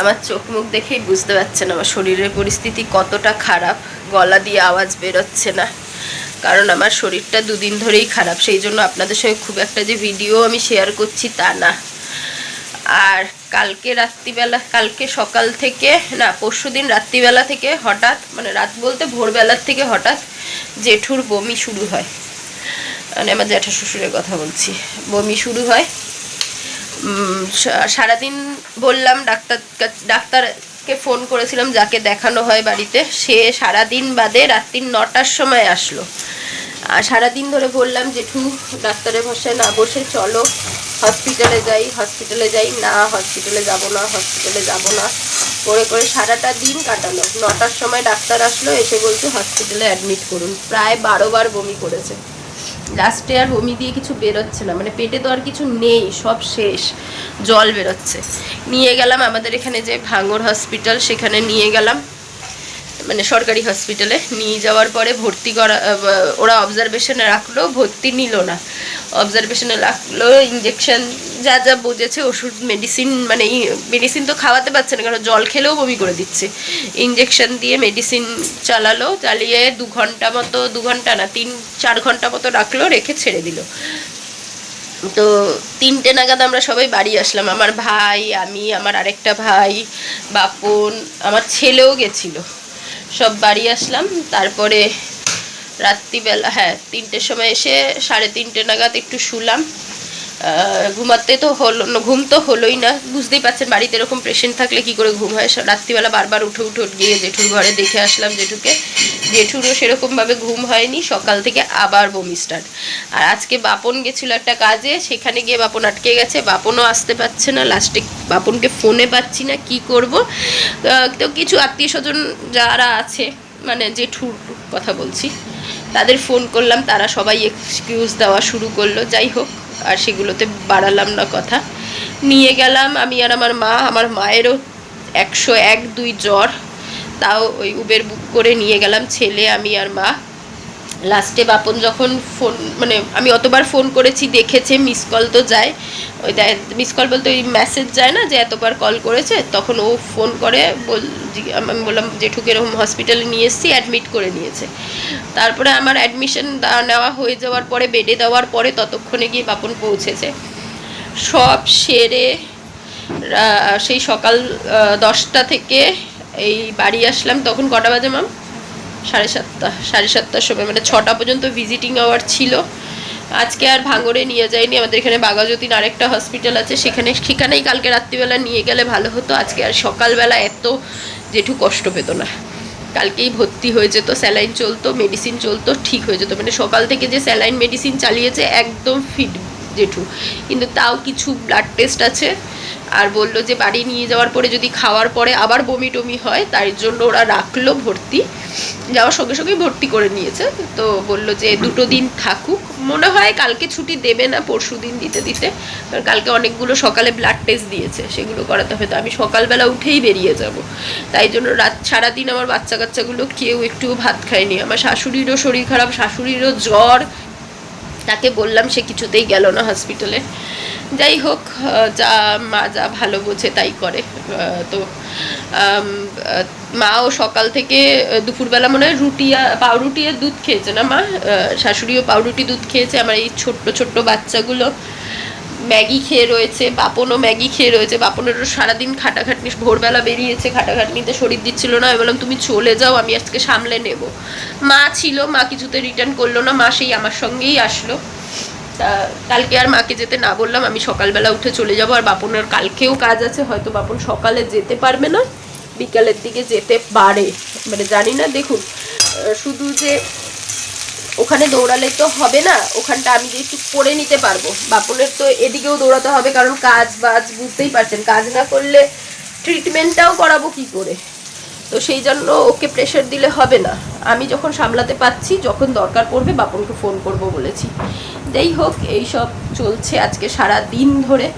আমার চোখ মুখ দেখেই বুঝতে পারছেন আমার শরীরের পরিস্থিতি কতটা খারাপ, গলা দিয়ে আওয়াজ বেরোচ্ছে না। কারণ আমার শরীরটা দুদিন ধরেই খারাপ, সেই জন্য আপনাদের সঙ্গে খুব একটা যে ভিডিও আমি শেয়ার করছি তা না। আর কালকে রাত্রিবেলা, কালকে সকাল থেকে, না, পরশু দিন রাত্রিবেলা থেকে হঠাৎ মানে রাত বলতে ভোরবেলার থেকে হঠাৎ জেঠুর বমি শুরু হয়। মানে আমার জ্যাঠা শ্বশুরের কথা বলছি, বমি শুরু হয়। সারাদিন বললাম ডাক্তার ডাক্তারকে ফোন করেছিলাম, যাকে দেখানো হয় বাড়িতে। সে সারাদিন বাদে রাত্রি নটার সময় আসলো। আর সারাদিন ধরে বললাম জেঠু ডাক্তারের ভাষায় না বসে চলো। হসপিটালে যাই হসপিটালে যাই। না, হসপিটালে যাব না, হসপিটালে যাব না। করে করে সারাটা দিন কাটালো। নটার সময় ডাক্তার আসলো, এসে বলছে, হসপিটালে অ্যাডমিট করুন। প্রায় বারো বার বমি করেছে। লাস্টে আর হোমি দিয়ে কিছু বেরোচ্ছে না মানে পেটে তো আর কিছু নেই, সব শেষ, জল বেরোচ্ছে। নিয়ে গেলাম আমাদের এখানে যে ভাঙর হসপিটাল সেখানে নিয়ে গেলাম। মানে সরকারি হসপিটালে নিয়ে যাওয়ার পরে ভর্তি করা ওরা অবজারভেশনে রাখল, ভর্তি নিল না। অবজারভেশনে রাখল ইঞ্জেকশন যা যা বুঝেছে, ওষুধ মেডিসিন মানে মেডিসিন তো খাওয়াতে পারছে না, কারণ জল খেলেও বমি করে দিচ্ছে। ইঞ্জেকশন দিয়ে মেডিসিন চালালো, চালিয়ে দু ঘণ্টা মতো, দু ঘণ্টা না, তিন, চার ঘণ্টা মতো রাখল, রেখে ছেড়ে দিল। তো তিনটে নাগাদ আমরা সবাই বাড়ি আসলাম। আমার ভাই, আমি, আমার আরেকটা ভাই, বাপন, আমার ছেলেও গেছিল। সব বাড়ি আসলাম। তারপরে রাত্রিবেলা হ্যাঁ তিনটের সময় এসে সাড়ে তিনটে নাগাদ একটু শুলাম। ঘুমাতে তো হলো ঘুম তো হলোই না। বুঝতেই পারছেন, বাড়িতে এরকম পেশেন্ট থাকলে কি করে ঘুম হয়? রাত্রিবেলা বারবার উঠে উঠে গিয়ে জেঠুর ঘরে দেখে আসলাম জেঠুকে। জেঠুরও সেরকমভাবে ঘুম হয়নি, সকাল থেকে আবার বমি স্টার্ট আর আজকে বাপন গেছিল একটা কাজে, সেখানে গিয়ে বাপন আটকে গেছে। বাপনও আসতে পারছে না লাস্টে বাপনকে ফোনে পাচ্ছি না, কি করব? তো কিছু আত্মীয় স্বজন যারা আছে মানে জেঠুর কথা বলছি, তাদের ফোন করলাম, তারা সবাই এক্সকিউজ দেওয়া শুরু করল। যাই হোক আর সেগুলোতে বাড়ালাম না কথা। নিয়ে গেলাম আমি আর আমার মা, আমার মায়েরও একশো এক দুই জ্বর। তাও ওই উবের বুক করে নিয়ে গেলাম ছেলে, আমি আর মা। লাস্টে বাপন যখন ফোন মানে আমি অতবার ফোন করেছি, দেখেছে মিস কল তো যায়। ওই মিস কল বলতে ওই মেসেজ যায় না যে এতবার কল করেছে, তখন ও ফোন করে, বল আমি বললাম, জেঠুকে এরকম হসপিটালে নিয়ে এসেছি অ্যাডমিট করে নিয়েছে। তারপরে আমার অ্যাডমিশন নেওয়া হয়ে যাওয়ার পরে বেডে দেওয়ার পরে, ততক্ষণে গিয়ে বাপন পৌঁছেছে। সব সেরে সেই সকাল দশটা থেকে এই বাড়ি আসলাম। তখন কটা বাজে মাম সাড়ে সাতটা, সাড়ে সাতটার সময় মানে ছটা পর্যন্ত ভিজিটিং আওয়ার ছিল। আজকে আর ভাঙড়ে নিয়ে যায়নি আমাদের এখানে বাগাজতীন আরেকটা হসপিটাল আছে, সেখানে, সেখানেই কালকে রাত্রিবেলা নিয়ে গেলে ভালো হতো। আজকে আর সকালবেলা এত জেঠু কষ্ট পেতো না। কালকেই ভর্তি হয়ে যেত, স্যালাইন চলতো মেডিসিন চলতো, ঠিক হয়ে যেত। মানে সকাল থেকে যে স্যালাইন মেডিসিন চালিয়েছে, একদম ফিট জেঠু। কিন্তু তাও কিছু ব্লাড টেস্ট আছে আর বলল যে বাড়ি নিয়ে যাওয়ার পরে যদি খাওয়ার পরে আবার বমি টমি হয় তার জন্য ওরা রাখল ভর্তি। যাওয়ার সঙ্গে সঙ্গেই ভর্তি করে নিয়েছে। তো বলল যে দুটো দিন থাকুক। মনে হয় কালকে ছুটি দেবে না, পরশু দিন দিতে দিতে। কারণ কালকে অনেকগুলো সকালে ব্লাড টেস্ট দিয়েছে, সেগুলো করাতে হবে। তো আমি সকালবেলা উঠেই বেরিয়ে যাব। তাই জন্য রাত সারাদিন আমার বাচ্চা কাচ্চাগুলো কেউ একটু ভাত খায়নি। আমার শাশুড়িরও শরীর খারাপ, শাশুড়িরও জ্বর। তাকে বললাম সে কিছুতেই গেল না হসপিটালে যাই হোক যা মা যা ভালো বোঝে তাই করে। তো মাও সকাল থেকে দুপুরবেলা মনে হয় রুটি পাউরুটি আর দুধ খেয়েছে না মা? শাশুড়িও পাউরুটি দুধ খেয়েছে। আমার এই ছোট্ট ছোট্ট বাচ্চাগুলো ম্যাগি খেয়ে রয়েছে, বাপনও ম্যাগি খেয়ে রয়েছে। বাপনেরও সারাদিন খাটাখাটনি, ভোরবেলা বেরিয়েছে, খাটাখাটনিতে শরীর দিচ্ছিল না। আমি বললাম, তুমি চলে যাও, আমি আজকে সামলে নেব। মা ছিল, মা কিছুতে রিটার্ন করল না, মা সেই আমার সঙ্গেই আসলো। তা, কালকে আর মাকে যেতে না বললাম, আমি সকালবেলা উঠে চলে যাব। আর বাপনের কালকেও কাজ আছে, হয়তো বাপন সকালে যেতে পারবে না, বিকালের দিকে যেতে পারে। মানে জানি না, দেখুন শুধু যে ওখানে দৌড়ালে তো হবে না, ওখানটা আমি যে একটু করে নিতে পারব। বাপনের তো এদিকেও দৌড়াতে হবে, কারণ কাজ বাজ বুঝতেই পারছেন। কাজ না করলে ট্রিটমেন্টটাও করাবো কি করে? তো সেই জন্য ওকে প্রেশার দিলে হবে না। আমি যখন সামলাতে পাচ্ছি যখন দরকার পড়বে বাপনকে ফোন করব বলেছি। যাই হোক, এই সব চলছে আজকে সারা দিন ধরে।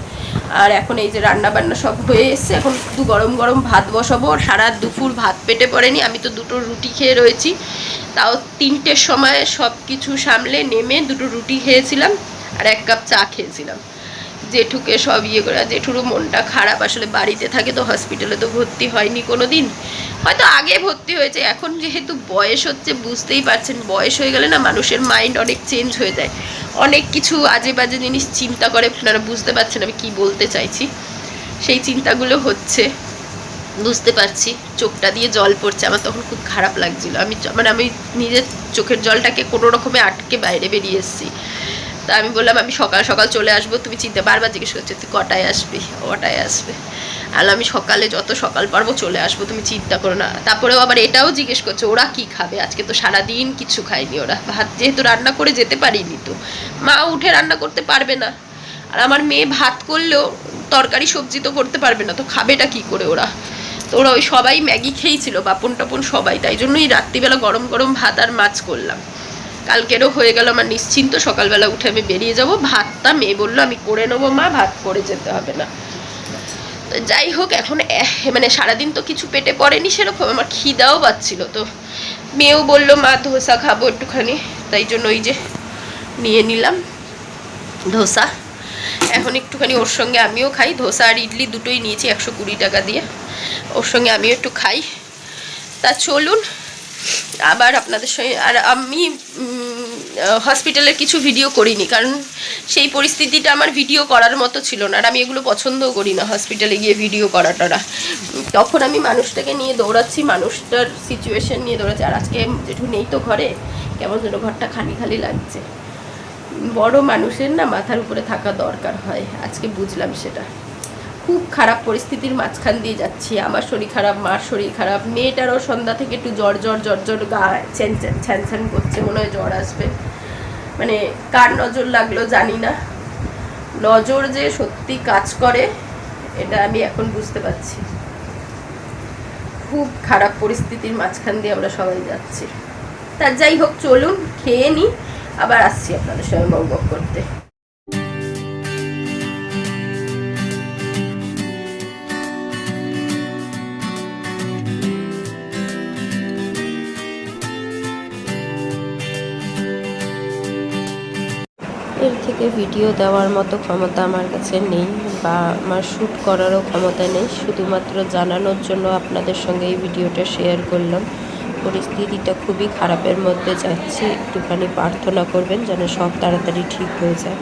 আর এখন এই যে রান্না বান্না সব হয়ে এসছে, এখন একটু গরম গরম ভাত বসাবো। সারা দুপুর ভাত পেটে পড়েনি, আমি তো দুটো রুটি খেয়ে রয়েছি। তাও তিনটের সময় সব কিছু সামলে নেমে দুটো রুটি খেয়েছিলাম আর এক কাপ চা খেয়েছিলাম। জেঠুকে সব ইয়ে করে, জেঠুরও মনটা খারাপ, আসলে বাড়িতে থাকে তো হসপিটালে তো ভর্তি হয়নি কোনো দিন হয়তো আগে ভর্তি হয়েছে, এখন যেহেতু বয়স হচ্ছে, বুঝতেই পারছেন, বয়স হয়ে গেলে না মানুষের মাইন্ড অনেক চেঞ্জ হয়ে যায়। অনেক কিছু আজে বাজে জিনিস চিন্তা করে, আপনারা বুঝতে পারছেন আমি কি বলতে চাইছি। সেই চিন্তাগুলো হচ্ছে। বুঝতে পারছি, চোখটা দিয়ে জল পড়ছে, আমার তখন খুব খারাপ লাগছিল। আমি মানে আমি নিজের চোখের জলটাকে কোনো রকমে আটকে বাইরে বেরিয়ে এসেছি। তা আমি বললাম, আমি সকাল সকাল চলে আসব, তুমি চিন্তা বারবার জিজ্ঞেস করছ, তুই কটায় আসবি? কটায় আসবে? আর আমি সকালে যত সকাল পারব চলে আসব, তুমি চিন্তা করো না। তারপরেও আবার এটাও জিজ্ঞেস করছ, ওরা কি খাবে? আজকে তো সারাদিন কিছু খায়নি ওরা। ভাত যেহেতু রান্না করে যেতে পারিনি তো। মা উঠে রান্না করতে পারবে না। আর আমার মেয়ে ভাত করলেও তরকারি, সবজি তো করতে পারবে না, তো খাবেটা কি করে ওরা? তো ওরা ওই সবাই ম্যাগি খেয়েছিল, বাপন টাপন সবাই, তাই জন্যই রাত্রিবেলা গরম গরম ভাত আর মাছ করলাম। কালকেরও হয়ে গেল আমার নিশ্চিন্ত, সকালবেলা উঠে আমি বেরিয়ে যাব। ভাতটা মেয়ে বলল, আমি করে নেব মা, ভাত করে যেতে হবে না। তো যাই হোক, এখন মানে সারাদিন তো কিছু পেটে পড়েনি সেরকম, আমার খিদাও পাচ্ছিল। তো মেয়েও বলল, মা, ধোসা খাব একটুখানি। তাই জন্য ওই যে নিয়ে নিলাম ধোসা। এখন একটুখানি ওর সঙ্গে আমিও খাই। ধোসা আর ইডলি দুটোই নিয়েছি, একশো কুড়ি টাকা দিয়ে। ওর সঙ্গে আমিও একটু খাই। তা চলুন, আবার আপনাদের সঙ্গে, আর আমি হসপিটালের কিছু ভিডিও করিনি, কারণ সেই পরিস্থিতিটা আমার ভিডিও করার মতো ছিল না, আর আমি এগুলো পছন্দও করি না হসপিটালে গিয়ে ভিডিও করাটা তখন আমি মানুষটাকে নিয়ে দৌড়াচ্ছি, মানুষটার সিচুয়েশন নিয়ে দৌড়াচ্ছি, আর আজকে যেটু নেই তো ঘরে, কেমন যেন ঘরটা খালি খালি লাগছে। বড় মানুষের না মাথার উপরে থাকা দরকার হয়, আজকে বুঝলাম সেটা। খুব খারাপ পরিস্থিতির মাঝখান দিয়ে যাচ্ছি, আমার শরীর খারাপ, মার শরীর খারাপ, মেয়েটারও সন্ধ্যা থেকে একটু জ্বর জ্বর জ্বর জ্বর, গা ছ্যান ছ্যান করছে, মনে হয় জ্বর আসবে। মানে কার নজর লাগল জানি না। নজর যে সত্যি কাজ করে, এটা আমি এখন বুঝতে পারছি। খুব খারাপ পরিস্থিতির মাঝখান দিয়ে আমরা সবাই যাচ্ছি। তা যাই হোক, চলুন, খেয়ে নিই আবার আসছি আপনাদের সঙ্গে বক করতে। থেকে ভিডিও দেওয়ার মতো ক্ষমতা আমার কাছে নেই বা আমার শ্যুট করারও ক্ষমতা নেই। শুধুমাত্র জানানোর জন্য আপনাদের সঙ্গে এই ভিডিওটা শেয়ার করলাম। পরিস্থিতিটা খুবই খারাপের মধ্যে যাচ্ছি। একটুখানি প্রার্থনা করবেন যেন সব তাড়াতাড়ি ঠিক হয়ে যায়।